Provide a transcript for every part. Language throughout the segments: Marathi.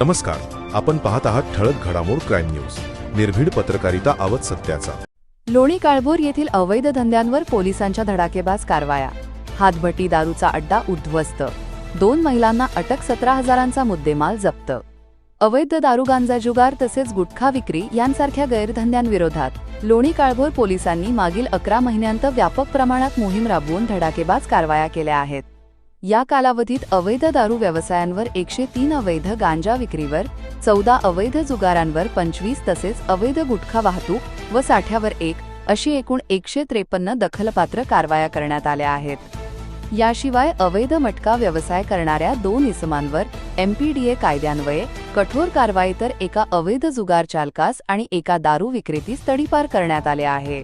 नमस्कार. आपण पाहत आहात ठळक घडामोड क्राईम न्यूज. निर्भीड पत्रकारिता आवत सत्याचा. लोणी काळभोर येथील अवैध धंद्यांवर पोलिसांच्या धडाकेबाज कारवाया. हातभट्टी दारूचा अड्डा उद्ध्वस्त. दोन महिलांना अटक सतरा हजारांचा मुद्देमाल जप्त. अवैध दारू गांजा जुगार तसेच गुटखा विक्री यांसारख्या गैरधंद्यांविरोधात लोणी काळभोर पोलिसांनी मागील अकरा महिन्यांत व्यापक प्रमाणात मोहीम राबवून धडाकेबाज कारवाया केल्या आहेत. या कालावधीत अवैध दारू व्यवसायांवर एकशे तीन अवैध गांजा विक्रीवर चौदा अवैध जुगारांवर पंचवीस तसेच अवैध गुटखा वाहतूक व साठ्यावर एक अशी एकूण एकशे त्रेपन्न दखलपात्र कारवाया करण्यात आल्या आहेत. याशिवाय अवैध मटका व्यवसाय करणाऱ्या दोन इसमांवर एमपीडीए कायद्यान्वये कठोर कारवाई तर एका अवैध जुगार चालकास आणि एका दारू विक्रेतीस तडीपार करण्यात आले आहे.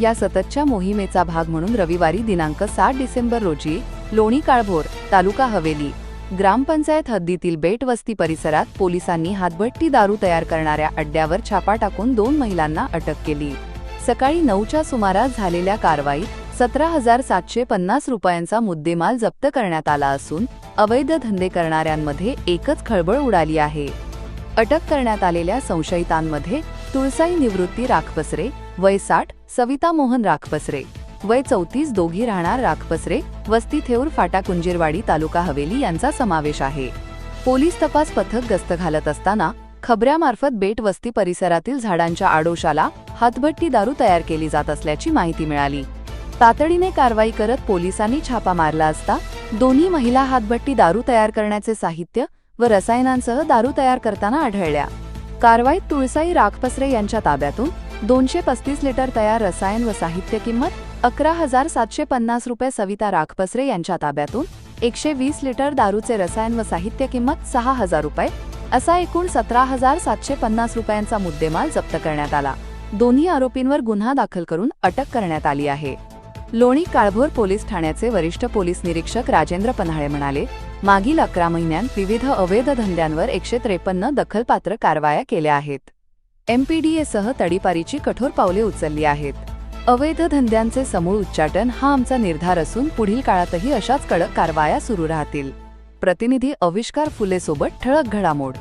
या सततच्या मोहिमेचा भाग म्हणून रविवारी दिनांक सात डिसेंबर रोजी लोणी काळभोर तालुका हवेली ग्रामपंचायत हद्दीतील बेटवस्ती परिसरात पोलिसांनी हातभट्टी दारू तयार करणाऱ्या अड्ड्यावर छापा टाकून दोन महिलांना अटक केली. सकाळी नऊच्या सुमारास झालेल्या कारवाईत सतरा हजार सातशे पन्नास रुपयांचा मुद्देमाल जप्त करण्यात आला असून अवैध धंदे करणाऱ्यांमध्ये एकच खळबळ उडाली आहे. अटक करण्यात आलेल्या संशयितांमध्ये तुळसाई निवृत्ती राखपसरे वय साठ सविता मोहन राखपसरे. वय चौतीस दोघी राहणार राखपसरे वस्ती थेऊर फाटा कुंजीरवाडी तालुका हवेली यांचा समावेश आहे. पोलीस तपास पथक गस्त घालत असताना खबऱ्यामार्फत बेट वस्ती परिसरातील झाडांच्या आडोशाला हातभट्टी दारू तयार केली जात असल्याची माहिती मिळाली. तातडीने कारवाई करत पोलिसांनी छापा मारला असता दोन्ही महिला हातभट्टी दारू तयार करण्याचे साहित्य व रसायनांसह दारू तयार करताना आढळल्या. कारवाईत तुळसाई राखपसरे यांच्या ताब्यातून दोनशे पस्तीस लिटर तयार रसायन व साहित्य किंमत अकरा हजार सातशे पन्नास रुपये सविता राखपसरे यांच्या ताब्यातून एकशे वीस लिटर दारूचे रसायन व साहित्य किंमत सहा हजार रुपये असा एकूण सतरा हजार सातशे पन्नास रुपयांचा मुद्देमाल जप्त करण्यात आला. दोन्ही आरोपींवर गुन्हा दाखल करून अटक करण्यात आली आहे. लोणी काळभोर पोलीस ठाण्याचे वरिष्ठ पोलीस निरीक्षक राजेंद्र पन्हाळे म्हणाले मागील अकरा महिन्यांत विविध अवैध धंद्यांवर एकशे त्रेपन्न दखलपात्र कारवाया केल्या आहेत. एमपीडीएसह तडीपारीची कठोर पावले उचलली आहेत. अवैध धंद्यांचे समूळ उच्चाटन हा आमचा निर्धार असून पुढील काळातही अशाच कडक कारवाया सुरू राहतील. प्रतिनिधी अविष्कार फुलेसोबत ठळक घडामोड.